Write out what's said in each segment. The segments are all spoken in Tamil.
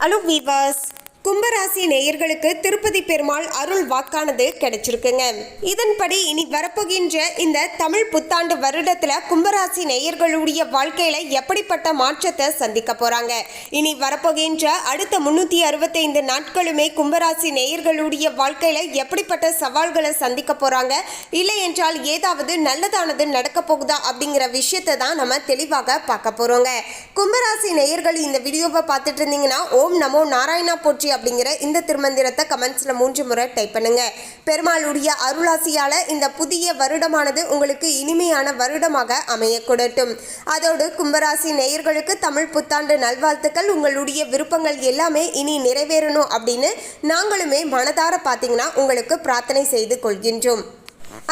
Hello viewers, கும்பராசி நேயர்களுக்கு திருப்பதி பெருமாள் அருள் வாக்கானது கிடைச்சிருக்குங்க. இதன்படி இனி வரப்போகின்ற இந்த தமிழ் புத்தாண்டு வருடத்துல கும்பராசி நேயர்களுடைய வாழ்க்கையில எப்படிப்பட்ட மாற்றத்தை சந்திக்க போறாங்க. இனி வரப்போகின்ற அடுத்த முன்னூத்தி அறுபத்தைந்து நாட்களுமே கும்பராசி நேயர்களுடைய வாழ்க்கையில எப்படிப்பட்ட சவால்களை சந்திக்க போறாங்க. இல்லை என்றால் ஏதாவது நல்லதானது நடக்க போகுதா அப்படிங்கிற விஷயத்தை தான் நம்ம தெளிவாக பார்க்க போறோங்க. கும்பராசி நேயர்கள் இந்த வீடியோவை பார்த்துட்டு இருந்தீங்கன்னா ஓம் நமோ நாராயணா போற்றி அப்படிங்கிற இந்த திருமந்திரத்தை கமெண்ட்ஸ்ல மூன்று முறை டைப் பண்ணுங்க. பெருமாளுடைய அருளாசியால இந்த புதிய வருடமானது உங்களுக்கு இனிமையான வருடமாக அமையக்கூடட்டும் அதோடு கும்பராசி நேயர்களுக்கு தமிழ் புத்தாண்டு நல்வாழ்த்துக்கள். உங்களுடைய விருப்பங்கள் எல்லாமே இனி நிறைவேறணும் அப்படின்னு நாங்களுமே மனதார பார்த்தீங்கன்னா உங்களுக்கு பிரார்த்தனை செய்து கொள்கின்றோம்.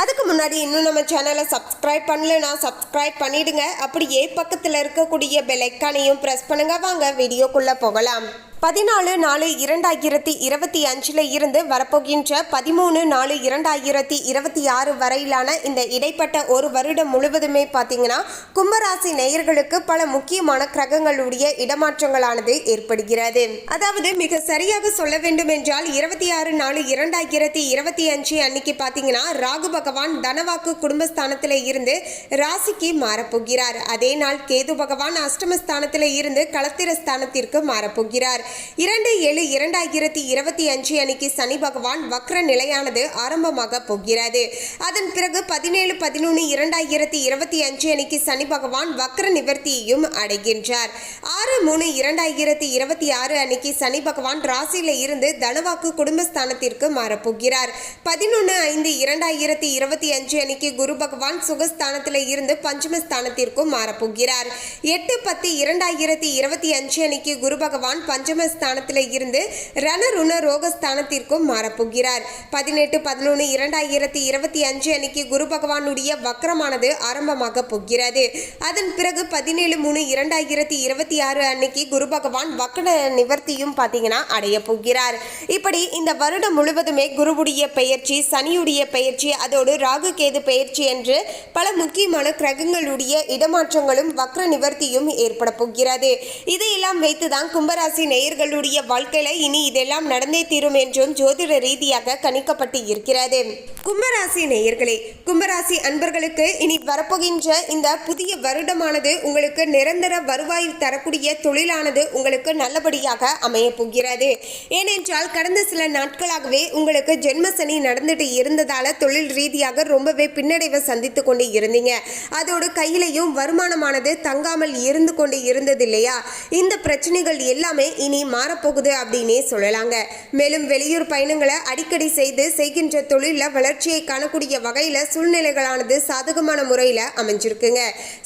அதுக்கு முன்னாடி இன்னும் நம்ம சேனலை சப்ஸ்கிரைப் பண்ணலனா சப்ஸ்கிரைப் பண்ணிடுங்க. அப்படியே பக்கத்தில் இருக்கக்கூடிய பெல் ஐக்கானையும் ப்ரெஸ் பண்ணுங்க. வாங்க வீடியோக்குள்ளே போகலாம். பதினாலு நாலு இரண்டாயிரத்தி இருபத்தி அஞ்சில் இருந்து வரப்போகின்ற பதிமூணு நாலு இரண்டாயிரத்தி இருபத்தி ஆறு வரையிலான இந்த இடைப்பட்ட ஒரு வருடம் முழுவதுமே பார்த்தீங்கன்னா கும்பராசி நேயர்களுக்கு பல முக்கியமான கிரகங்களுடைய இடமாற்றங்களானது ஏற்படுகிறது. அதாவது மிக சரியாக சொல்ல வேண்டும் என்றால் இருபத்தி ஆறு நாலு இரண்டாயிரத்தி இருபத்தி அஞ்சு அன்னைக்கு பார்த்தீங்கன்னா ராகு பகவான் தனவாக்கு குடும்பஸ்தானத்தில் இருந்து ராசிக்கு மாறப்போகிறார். அதே நாள் கேது பகவான் அஷ்டமஸ்தானத்தில் இருந்து களத்திர ஸ்தானத்திற்கு மாறப்போகிறார். இரண்டு ஏழு இரண்டாயிரத்தி இருபத்தி அஞ்சு அன்னைக்கு சனி பகவான் வக்ர நிலையானது ஆரம்பமாக போகிறது அதன் பிறகு பதினேழு பதினொன்று இரண்டாயிரத்தி இருபத்தி அஞ்சு அன்னைக்கு சனி பகவான் வக்ர நிவர்த்தியையும் அடைகின்றார். ஆறு மூணு இரண்டாயிரத்தி இருபத்தி ஆறு அன்னைக்கு சனி பகவான் ராசியில இருந்து தனவாக்கு குடும்பஸ்தானத்திற்கு மாறப்போகிறார். பதினொன்று ஐந்து இரண்டாயிரத்தி இருபத்தி அஞ்சு அன்னைக்கு குரு பகவான் சுகஸ்தானத்தில் இருந்து பஞ்சமஸ்தானத்திற்கும் மாறப்போகிறார். எட்டு பத்து இரண்டாயிரத்தி இருபத்தி அஞ்சு அன்னைக்கு குரு பகவான் பஞ்சமஸ்தானத்தில் இருந்து ரணருண ரோகஸ்தானத்திற்கும் மாறப்போகிறார். பதினெட்டு பதினொன்று இரண்டாயிரத்தி இருபத்தி அஞ்சு அன்னைக்கு குரு பகவானுடைய வக்ரமானது ஆரம்பமாக போகிறது. அதன் பிறகு பதினேழு மூணு இரண்டாயிரத்தி இருபத்தி ஆறு அன்னைக்கு குரு பகவான் வக்கர நிவர்த்தியும் பார்த்தீங்கன்னா அடைய போகிறார். இப்படி இந்த வருடம் முழுவதுமே குருவுடைய பெயர்ச்சி சனியுடைய பெயர்ச்சி அதோடு ராகு கேது பெயர்ச்சி என்று பல முக்கியமான கிரகங்களுடைய இடமாற்றங்களும் வக்ர நிவர்த்தியும் ஏற்பட போகிறது. இதையெல்லாம் வைத்துதான் கும்பராசி நேயர்களுடைய வாழ்க்கையில இனி இதெல்லாம் நடந்தே தீரும் என்றும் ஜோதிட ரீதியாக கணிக்கப்பட்டு இருக்கிறது. கும்பராசி நேயர்களே கும்பராசி அன்பர்களுக்கு இனி வரப்போகின்ற இந்த புதிய வருடமானது உங்களுக்கு நிரந்தர வருவாய் தரக்கூடிய தொழிலானது உங்களுக்கு நல்லபடியாக அமைய போகிறது. ஏனென்றால் கடந்த சில நாட்களாகவே உங்களுக்கு ஜென்ம சனி நடந்துட்டு இருந்ததால தொழில் ரீதியாக ரொம்பவே பின்னடைவை சந்தித்து கொண்டு இருந்தீங்க. அதோடு கையிலையும் வருமானமானது தங்காமல் இருந்து கொண்டு இருந்தது இல்லையா? இந்த பிரச்சனைகள் எல்லாமே இனி மாறப்போகுது அப்படின்னே சொல்லலாங்க. மேலும் வெளியூர் பயணங்களை அடிக்கடி செய்து செய்கின்ற தொழிலில் வளர்ச்சியை காணக்கூடிய வகையில் சூழ்நிலைகளானது சாதகமான முறையில் அமைஞ்சிருக்குங்க.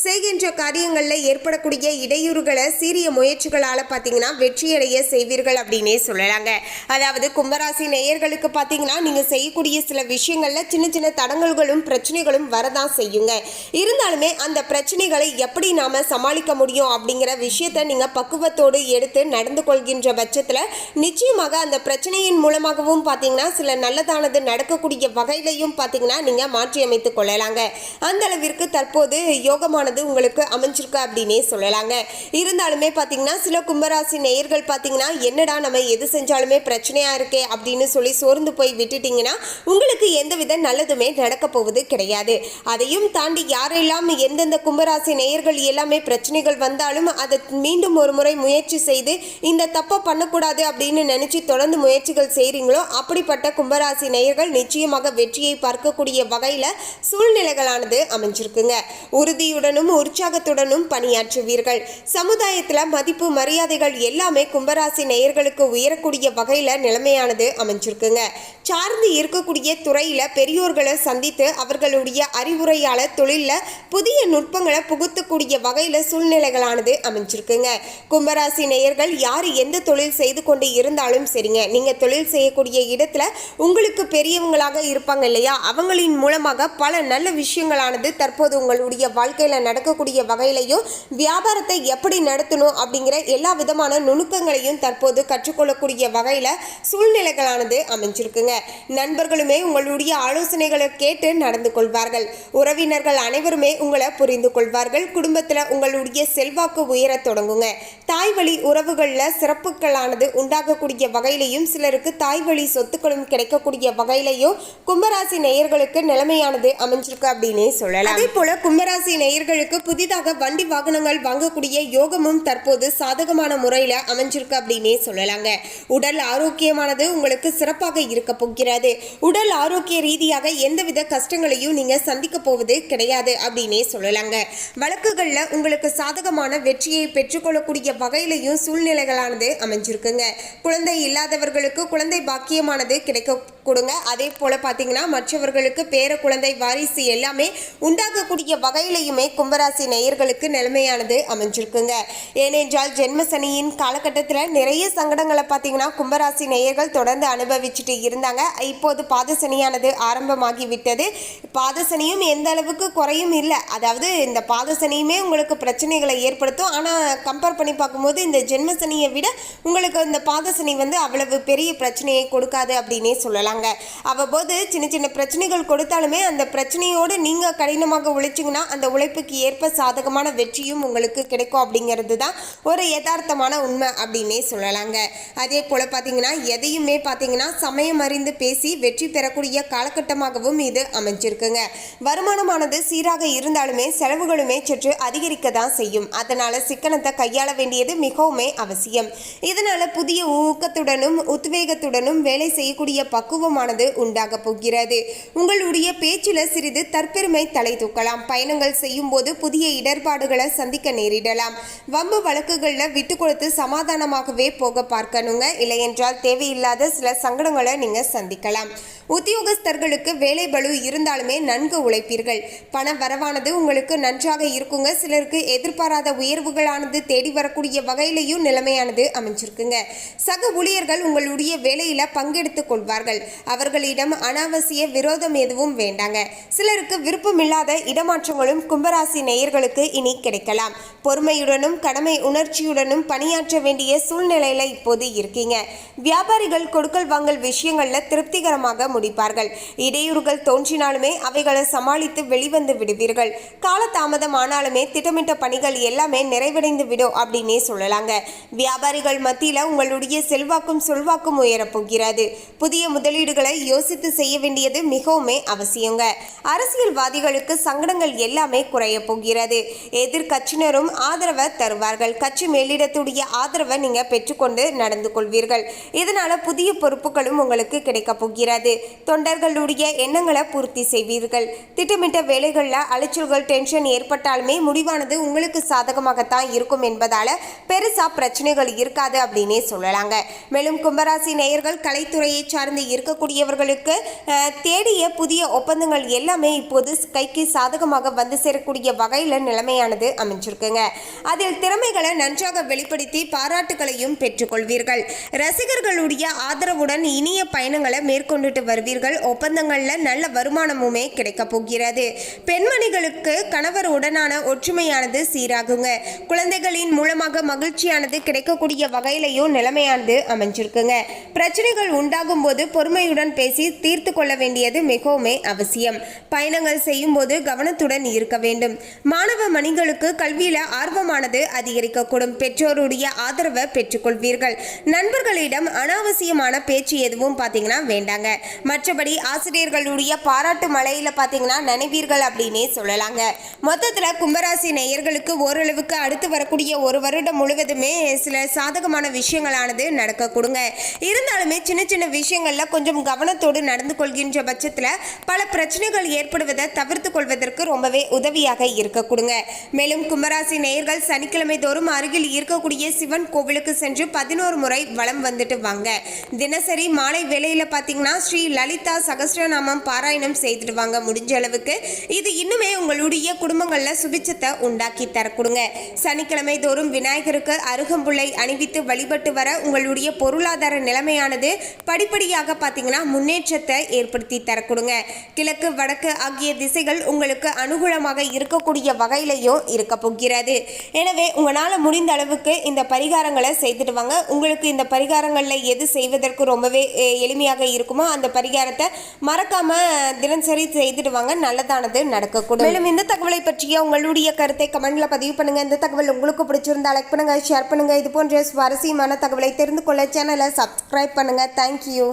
செய்கின்ற காரியங்களில் ஏற்படக்கூடிய இடையூறுகளை சீரிய முயற்சிகளால் பார்த்தீங்கன்னா வெற்றியடைய செய்வீர்கள் அப்படின்னே சொல்லலாங்க. அதாவது கும்பராசி நேயர்களுக்கு பார்த்தீங்கன்னா நீங்கள் செய்யக்கூடிய சில விஷயங்களில் சின்ன சின்ன தடங்கல்களும் பிரச்சனைகளும் வரதான் செய்யுங்க. இருந்தாலுமே அந்த பிரச்சனைகளை எப்படி நாம் சமாளிக்க முடியும் அப்படிங்கிற விஷயத்தை நீங்கள் பக்குவத்தோடு எடுத்து நடந்து கொள்கின்ற பட்சத்தில் நிச்சயமாக அந்த பிரச்சனையின் மூலமாகவும் பார்த்தீங்கன்னா சில நல்லதானது நடக்கக்கூடிய வகையிலையும் பார்த்தீங்கன்னா நீங்கள் மாற்றி அமைத்துக் கொள்ளலாங்க. அந்த அளவிற்கு தற்போது யோகமானது உங்களுக்கு அமைஞ்சிருக்கு அப்படின்னே சொல்லலாங்க. இருந்தாலுமே பார்த்தீங்கன்னா சில கும்பராசி நேயர்கள் பார்த்தீங்கன்னா என்னடா நம்ம எது செஞ்சாலுமே பிரச்சனையாக இருக்கே அப்படின்னு சொல்லி சோர்ந்து போய் விட்டுட்டீங்கன்னா உங்களுக்கு எந்தவித நல்லதுமே நடக்க போவது கிடையாது. அதையும் தாண்டி யாரெல்லாம் எந்தெந்த கும்பராசி நேயர்கள் எல்லாமே பிரச்சனைகள் வந்தாலும் அதை மீண்டும் ஒரு முறை முயற்சி செய்து இந்த தப்பை பண்ணக்கூடாது அப்படின்னு நினச்சி தொடர்ந்து முயற்சிகள் செய்கிறீங்களோ அப்படிப்பட்ட கும்பராசி நேயர்கள் நிச்சயமாக வெற்றியை பார்க்கக்கூடிய வகையில் சூழ்நிலைகளானது அமைஞ்சிருக்குங்க. உறுதியுடனும் உற்சாகத்துடனும் பணியாற்றுவீர்கள். சமுதாயத்தில் மதிப்பு மரியாதைகள் எல்லாமே கும்பராசி நேயர்களுக்கு உயரக்கூடிய வகையில் நிலைமையானது அமைஞ்சிருக்குங்க. சார்ந்து இருக்கக்கூடிய துறையில் பெரியோர்களை சந்தித்து அவர்களுடைய அறிவுரையால் தொழிலில் புதிய நுட்பங்களை புகுத்தக்கூடிய வகையில் சூழ்நிலைகளானது அமைஞ்சிருக்குங்க. கும்பராசி நேயர்கள் யார் எந்த தொழில் செய்து கொண்டு இருந்தாலும் சரிங்க. நீங்கள் தொழில் செய்யக்கூடிய இடத்துல உங்களுக்கு பெரியவங்களாக இருப்பாங்க இல்லையா? அவங்களின் மூலமாக பல நல்ல விஷயங்களானது தற்போது உங்களுடைய வாழ்க்கையில் நடக்கக்கூடிய வகையிலையும் வியாபாரத்தை எப்படி நடத்தணும் அப்படிங்கிற எல்லா விதமான நுணுக்கங்களையும் தற்போது கற்றுக்கொள்ளக்கூடிய வகையில் சூழ்நிலைகளானது அமைஞ்சிருக்குங்க. நண்பர்களுமே உங்களுடைய ஆலோசனைகளை கேட்டு நடந்து கொள்வார்கள். உறவினர்கள் அனைவருமே உங்களை புரிந்து கொள்வார்கள். குடும்பத்தில் உங்களுடைய செல்வாக்கு உயரத் தொடங்குங்க. தாய் வழி உறவுகளில் சிறப்புகளானது உண்டாகக்கூடிய வகையிலையும் சிலருக்கு தாய் வழி சொத்துக்களும் கிடைக்கக்கூடிய வகையிலையும் கும்பராசி நேயர்களுக்கு நிலைமையானது அமைஞ்சிருக்கு அப்படின்னே சொல்லலாம். அதே போல கும்பராசி நேயர்களுக்கு புதிதாக வண்டி வாகனங்கள் வாங்கக்கூடிய யோகமும் தற்போது சாதகமான முறையில் அமைஞ்சிருக்கு அப்படின்னே சொல்லலாங்க. உடல் ஆரோக்கியமானது உங்களுக்கு சிறப்பாக இருக்க போகிறது. உடல் ஆரோக்கிய ரீதியாக எந்தவித கஷ்டங்களையும் நீங்க சந்திக்க போவது கிடையாது அப்படின்னே சொல்லலாங்க. வழக்குகளில் உங்களுக்கு சாதகமான வெற்றியை பெற்றுக்கொள்ளக்கூடிய வகையிலையும் சூழ்நிலைகளானது அமைஞ்சிருக்குங்க. குழந்தை இல்லாதவர்களுக்கு குழந்தை பாக்கியமானது கிடைக்க கொடுங்க. அதே போல பார்த்தீங்கன்னா மற்றவர்களுக்கு பேர குழந்தை வாரிசு எல்லாமே உண்டாகக்கூடிய வகையிலையுமே கும்பராசி நேயர்களுக்கு நிலைமையானது அமைஞ்சிருக்குங்க. ஏனென்றால் ஜென்ம சனியின் காலகட்டத்தில் நிறைய சங்கடங்களை பார்த்தீங்கன்னா கும்பராசி நேயர்கள் தொடர்ந்து அனுபவிச்சுட்டு இருந்தாங்க. இப்போது பாதசனியானது ஆரம்பமாகிவிட்டது. ஆரம்பமாகி விட்டது எந்த அளவுக்கு குறையும் இல்லை. அதாவது இந்த பாதசனியுமே உங்களுக்கு பிரச்சனைகளை ஏற்படுத்தும். ஆனால் கம்பேர் பண்ணி பார்க்கும்போது இந்த ஜென்ம சனியை விட உங்களுக்கு இந்த பாதசனி வந்து அவ்வளவு பெரிய பிரச்சனையை கொடுக்காது அப்படின்னே சொல்லலாங்க. அவ்வப்போது சின்ன சின்ன பிரச்சனைகள் கொடுத்தாலுமே அந்த பிரச்சனையோடு நீங்கள் கடினமாக உழைச்சிங்கன்னா அந்த உழைப்புக்கு ஏற்ப சாதகமான வெற்றியும் உங்களுக்கு கிடைக்கும் அப்படிங்கிறது தான் ஒரு யதார்த்தமான உண்மை அப்படின்னே சொல்லலாங்க. அதே போல் பார்த்தீங்கன்னா எதையுமே பார்த்தீங்கன்னா சமயம் அறிந்து பேசி வெற்றி பெறக்கூடிய காலகட்டமாகவும் இது அமைஞ்சிருக்குங்க. வருமானமானது சீராக இருந்தாலுமே செலவுகளுமே சற்று அதிகரிக்க தான் செய்யும். அதனால் சிக்கனத்தை கையாள வேண்டியது மிகவுமே அவசியம். இதனால புதிய ஊக்கத்துடனும் உத்வேகத்துடனும் வேலை செய்யக்கூடிய பக்குவமானது உண்டாக போகிறது. உங்களுடைய பேச்சில் சிறிது தற்பெருமை தலை தூக்கலாம். பயணங்கள் செய்யும் போது புதிய இடர்பாடுகளை சந்திக்க நேரிடலாம். வம்பு வழக்குகளில் விட்டு கொடுத்து சமாதானமாகவே போக பார்க்கணுங்க. இல்லையென்றால் தேவையில்லாத சில சங்கடங்களை நீங்க சந்திக்கலாம். உத்தியோகஸ்தர்களுக்கு வேலை பளு இருந்தாலுமே நன்கு உழைப்பீர்கள். பண வரவானது உங்களுக்கு நன்றாக இருக்குங்க. சிலருக்கு எதிர்பாராத உயர்வுகளானது தேடி வரக்கூடிய வகையிலையும் நிலைமையானது அமைஞ்சிருக்குங்க. சக ஊழியர்கள் உங்களுடைய வேலையில பங்கெடுத்துக் கொள்வார்கள். அவர்களிடம் அனாவசிய விரோதம் எதுவும் வேண்டாங்க. சிலருக்கு விருப்பமில்லாத இடமாற்றங்களும் கும்பராசி நேயர்களுக்கு இனி கிடைக்கலாம். பொறுமையுடனும் கடமை உணர்ச்சியுடனும் பணியாற்ற வேண்டிய சூழ்நிலையில இப்போது இருக்கீங்க. வியாபாரிகள் கொடுக்கல் வாங்கல் விஷயங்கள்ல திருப்திகரமாக முடிப்பார்கள். இடையூறுகள் தோன்றினாலுமே அவைகளை சமாளித்து வெளிவந்து விடுவீர்கள். காலதாமதம் ஆனாலுமே திட்டமிட்ட பணிகள் எல்லாமே நிறைவடைந்து விடும் அப்படின்னே சொல்லலாங்க. வியாபாரிகள் மத்தியில் உங்களுடைய செல்வாக்கும் சொல்வாக்கும் உயரப்போகிறது புதிய முதலீடுகளை யோசித்து செய்ய வேண்டியது மிகவுமே அவசியங்க. அரசியல்வாதிகளுக்கு சங்கடங்கள் எல்லாமே குறைய போகிறது. எதிர்கட்சியினரும் ஆதரவை தருவார்கள். கட்சி மேலிடத்துடைய ஆதரவை நீங்க பெற்றுக்கொண்டு நடந்து கொள்வீர்கள். இதனால புதிய பொறுப்புகளும் உங்களுக்கு கிடைக்க போகிறது. தொண்டர்களுடைய எண்ணங்களை பூர்த்தி செய்வீர்கள். திட்டமிட்ட வேலைகளில் அலைச்சல்கள் டென்ஷன் ஏற்பட்டாலுமே முடிவானது உங்களுக்கு சாதகமாகத்தான் இருக்கும் என்பதால பெருசா பிரச்சனைகள் இருக்காது அப்படின்னே சொல்லலாங்க. மேலும் கும்பராசி நேயர்கள் கலைத்துறையை சார்ந்து இருக்கக்கூடியவர்களுக்கு தேடிய புதிய ஒப்பந்தங்கள் எல்லாமே இப்போது கைக்கு சாதகமாக வந்து சேரக்கூடிய வகையில் நிலைமையானது அமைஞ்சிருக்குங்க. அதில் திறமைகளை நன்றாக வெளிப்படுத்தி பாராட்டுகளையும் பெற்றுக்கொள்வீர்கள். ரசிகர்களுடைய ஆதரவுடன் இனிய பயணங்களை மேற்கொண்டுட்டு வருவீர்கள். ஒப்பந்தங்களில் நல்ல வருமானமுமே கிடைக்க போகிறது. பெண்மணிகளுக்கு கணவர் உடனான ஒற்றுமையானது சீராகுங்க. குழந்தைகளின் மூலமாக மகிழ்ச்சியானது கிடைக்கக்கூடிய வகையிலையும் நிலைமையானது அமைஞ்சிருக்குங்க. பிரச்சனைகள் உண்டாகும் போது பொறுமையுடன் பேசி தீர்த்து கொள்ள வேண்டியது மிகவுமே அவசியம். பயணங்கள் செய்யும் போது கவனத்துடன் இருக்க வேண்டும். மாணவ மணிகளுக்கு கல்வியில ஆர்வமானது அதிகரிக்கக்கூடும். பெற்றோருடைய ஆதரவை பெற்றுக்கொள்வீர்கள். நண்பர்களிடம் அனாவசியமான பேச்சு எதுவும் பார்த்தீங்கன்னா வேண்டாங்க. மற்றபடி ஆசிரியர்களுடைய பாராட்டு மலையில் பார்த்தீங்கன்னா நினைவீர்கள் அப்படின்னே சொல்லலாங்க. மொத்தத்தில் கும்பராசி நேயர்களுக்கு ஓரளவுக்கு அடுத்து வரக்கூடிய ஒரு வருடம் முழுவதுமே சில சாதகமான விஷயங்களானது நடக்க கொடுங்க. இருந்தாலுமே சின்ன சின்ன விஷயங்கள்ல கொஞ்சம் கவனத்தோடு நடந்து கொள்கின்ற பட்சத்தில் பல பிரச்சனைகள் ஏற்படுவதை தவிர்த்து கொள்வதற்கு ரொம்பவே உதவியாக இருக்க கொடுங்க. மேலும் கும்பராசி நேயர்கள் சனிக்கிழமை தோறும் அருகில் இருக்கக்கூடிய சிவன் கோவிலுக்கு சென்று பதினோரு முறை வளம் வந்துட்டு வாங்க. தினசரி மாலை வேளையில பார்த்தீங்கன்னா ஸ்ரீ லலிதா சகஸ்ரநாமம் பாராயணம் செய்துட்டு வாங்க முடிஞ்ச அளவுக்கு. இது இன்னுமே உங்களுடைய குடும்பங்களில் சுபிச்சத்தை உண்டாக்கி தரக்கொடுங்க. சனிக்கிழமை தோறும் விநாயகருக்கு அருகம்புள்ளை அணிவித்து வழிபட்டு வர உங்களுடைய பொருளாதார நிலைமையானது படிப்படியாக பார்த்தீங்கன்னா முன்னேற்றத்தை ஏற்படுத்தி தரக்கொடுங்க. கிழக்கு வடக்கு ஆகிய திசைகள் உங்களுக்கு அனுகூலமாக இருக்கக்கூடிய வகையிலையும் இருக்க போகிறது. எனவே உங்களால் முடிந்த அளவுக்கு இந்த பரிகாரங்களை செய்துட்டு வாங்க. உங்களுக்கு இந்த பரிகாரங்களில் எது செய்வதற்கு ரொம்பவே எளிமையாக இருக்குமோ அந்த பரிகாரத்தை மறக்காம தினசரி செய்துட்டு வாங்க. நல்லதானது நடக்கக்கூடும். மேலும் இந்த தகவலை பற்றிய உங்களுடைய கருத்தை கமெண்ட்ல பதிவு பண்ணுங்க. இந்த தகவல் உங்களுக்கு பிடிச்சிருந்தா லைக் பண்ணுங்க ஷேர் பண்ணுங்க. இது போன்ற சுவாரஸ்யமான தகவலை தெரிந்து கொள்ள சேனலை சப்ஸ்கிரைப் பண்ணுங்க. தேங்க்யூ